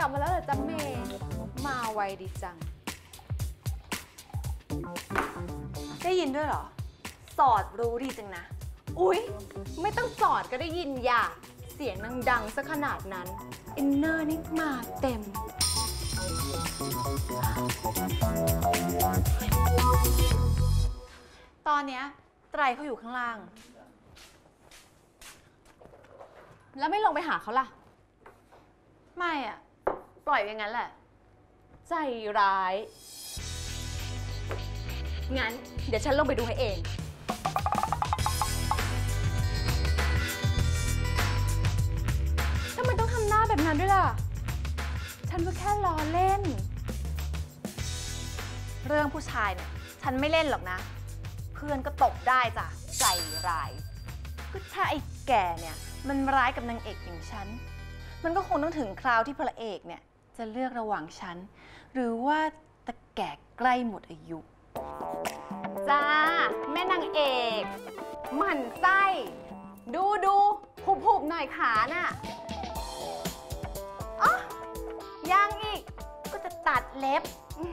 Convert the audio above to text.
ลับมาแล้วเหรอจ๊ะเมย์มาไวดีจัง ได้ยินด้วยเหรอ สอดรู้ดีจังนะ อุ๊ย ไม่ต้องสอดก็ได้ยินอย่า เสียงนางดังซะขนาดนั้นอินเนอร์นี่มาเต็ม ตอนเนี้ยไตรเขาอยู่ข้างล่าง แล้วไม่ลงไปหาเขาล่ะ ไม่อะ ปล่อยไว้งั้นแหละ ใจร้าย งั้น เดี๋ยวฉันลงไปดูให้เอง ทำไมต้องทำหน้าแบบนั้นด้วยล่ะ ฉันก็แค่ล้อเล่น เรื่องผู้ชายเนี่ย ฉันไม่เล่นหรอกนะ เพื่อนก็ตกได้จ้ะ ใจร้ายก็ถ้าไอ้แก่เนี่ย มันร้ายกับนางเอกอย่างฉัน มันก็คงต้องถึงคราวที่พระเอกเนี่ย จะเลือกระหว่างฉัน หรือว่าตะแก่ใกล้หมดอายุ จ้า แม่นางเอก หมั่นไส้ ดูดูผุบผูบๆหน่อยขาน่ะอ๋อยังอีกก็จะตัดเล็บอื